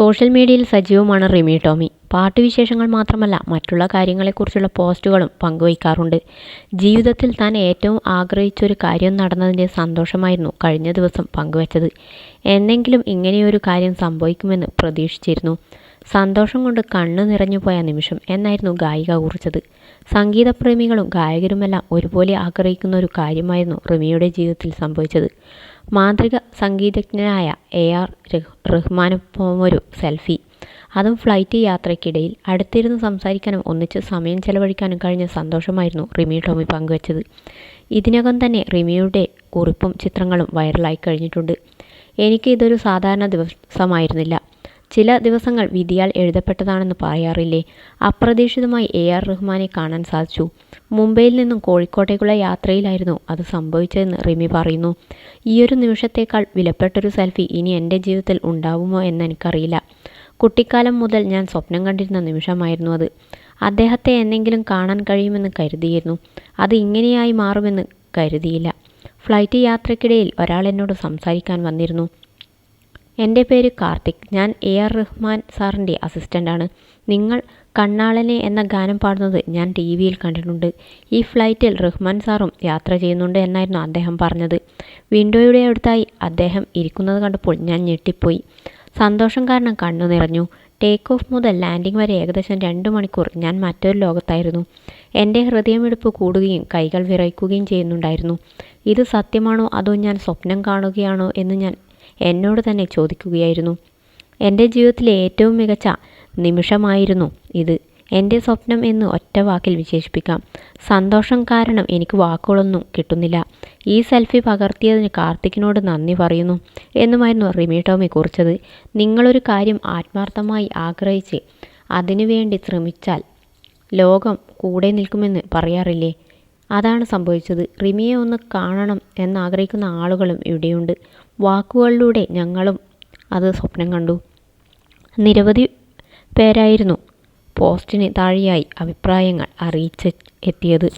Social മീഡിയയിൽ സജീവമാണ് റിമി ടോമി. പാട്ട് വിശേഷങ്ങൾ മാത്രമല്ല മറ്റുള്ള കാര്യങ്ങളെക്കുറിച്ചുള്ള പോസ്റ്റുകളും പങ്കുവയ്ക്കാറുണ്ട്. ജീവിതത്തിൽ താൻ ഏറ്റവും ആഗ്രഹിച്ചൊരു കാര്യം നടന്നതിന്റെ സന്തോഷമായിരുന്നു കഴിഞ്ഞ ദിവസം പങ്കുവച്ചത്. എന്നെങ്കിലും ഇങ്ങനെയൊരു കാര്യം സംഭവിക്കുമെന്ന് പ്രതീക്ഷിച്ചിരുന്നു. സന്തോഷം കൊണ്ട് കണ്ണു നിറഞ്ഞുപോയ നിമിഷം എന്നായിരുന്നു ഗായിക കുറിച്ചത്. സംഗീതപ്രേമികളും ഗായകരുമെല്ലാം ഒരുപോലെ ആഗ്രഹിക്കുന്ന ഒരു കാര്യമായിരുന്നു റിമിയുടെ ജീവിതത്തിൽ സംഭവിച്ചത്. മാന്ത്രിക സംഗീതജ്ഞനായ എ ആർ റഹ്മാനൊപ്പമൊരു സെൽഫി. അതും ഫ്ലൈറ്റ് യാത്രയ്ക്കിടയിൽ അടുത്തിരുന്ന് സംസാരിക്കാനും ഒന്നിച്ച് സമയം ചെലവഴിക്കാനും കഴിഞ്ഞ സന്തോഷമായിരുന്നു റിമി ടോമി പങ്കുവച്ചത്. ഇതിനകം തന്നെ റിമിയുടെ കുറിപ്പും ചിത്രങ്ങളും വൈറലായി കഴിഞ്ഞിട്ടുണ്ട്. എനിക്ക് ഇതൊരു സാധാരണ ദിവസമായിരുന്നില്ല. ചില ദിവസങ്ങൾ വിധിയാൽ എഴുതപ്പെട്ടതാണെന്ന് പറയാറില്ലേ? അപ്രതീക്ഷിതമായി എ ആർ റഹ്മാനെ കാണാൻ സാധിച്ചു. മുംബൈയിൽ നിന്നും കോഴിക്കോട്ടേക്കുള്ള യാത്രയിലായിരുന്നു അത് സംഭവിച്ചതെന്ന് റിമി പറയുന്നു. ഈയൊരു നിമിഷത്തേക്കാൾ വിലപ്പെട്ടൊരു സെൽഫി ഇനി എന്റെ ജീവിതത്തിൽ ഉണ്ടാവുമോ എന്ന് എനിക്കറിയില്ല. കുട്ടിക്കാലം മുതൽ ഞാൻ സ്വപ്നം കണ്ടിരുന്ന നിമിഷമായിരുന്നു അത്. അദ്ദേഹത്തെ എന്നെങ്കിലും കാണാൻ കഴിയുമെന്ന് കരുതിയിരുന്നു. അത് ഇങ്ങനെയായി മാറുമെന്ന് കരുതിയില്ല. ഫ്ലൈറ്റ് യാത്രക്കിടയിൽ ഒരാൾ എന്നോട് സംസാരിക്കാൻ വന്നിരുന്നു. എന്റെ പേര് കാർത്തിക്. ഞാൻ എ ആർ റഹ്മാൻ സാറിന്റെ അസിസ്റ്റന്റാണ്. നിങ്ങൾ കണ്ണാളനെ എന്ന ഗാനം പാടുന്നത് ഞാൻ ടി വിയിൽ കണ്ടിട്ടുണ്ട്. ഈ ഫ്ലൈറ്റിൽ റഹ്മാൻ സാറും യാത്ര ചെയ്യുന്നുണ്ട് എന്നായിരുന്നു അദ്ദേഹം പറഞ്ഞത്. വിൻഡോയുടെ അടുത്തായി അദ്ദേഹം ഇരിക്കുന്നത് കണ്ടപ്പോൾ ഞാൻ ഞെട്ടിപ്പോയി. സന്തോഷം കാരണം കണ്ണു നിറഞ്ഞു. ടേക്ക് ഓഫ് മുതൽ ലാൻഡിംഗ് വരെ ഏകദേശം രണ്ട് മണിക്കൂർ ഞാൻ മറ്റൊരു ലോകത്തായിരുന്നു. എന്റെ ഹൃദയമിടിപ്പ് കൂടുകയും കൈകൾ വിറയ്ക്കുകയും ചെയ്യുന്നുണ്ടായിരുന്നു. ഇത് സത്യമാണോ അതോ ഞാൻ സ്വപ്നം കാണുകയാണോ എന്ന് ഞാൻ എന്നോട് തന്നെ ചോദിക്കുകയായിരുന്നു. എന്റെ ജീവിതത്തിലെ ഏറ്റവും മികച്ച നിമിഷമായിരുന്നു ഇത്. എന്റെ സ്വപ്നം എന്ന് ഒറ്റ വാക്കിൽ വിശേഷിപ്പിക്കാം. സന്തോഷം കാരണം എനിക്ക് വാക്കുകളൊന്നും കിട്ടുന്നില്ല. ഈ സെൽഫി പകർത്തിയതിന് കാർത്തിക്കിനോട് നന്ദി പറയുന്നു എന്നുമായിരുന്നു റിമി ടോമി കുറിച്ചത്. നിങ്ങളൊരു കാര്യം ആത്മാർത്ഥമായി ആഗ്രഹിച്ച് അതിനുവേണ്ടി ശ്രമിച്ചാൽ ലോകം കൂടെ നിൽക്കുമെന്ന് പറയാറില്ലേ? അതാണ് സംഭവിച്ചത്. റിമിയെ ഒന്ന് കാണണം എന്നാഗ്രഹിക്കുന്ന ആളുകളും ഇവിടെയുണ്ട്. വാക്കുകളിലൂടെ ഞങ്ങളും അത് സ്വപ്നം കണ്ടു. നിരവധി പേരായിരുന്നു പോസ്റ്റിന് താഴെയായി അഭിപ്രായങ്ങൾ അറിയിച്ച് എത്തിയത്.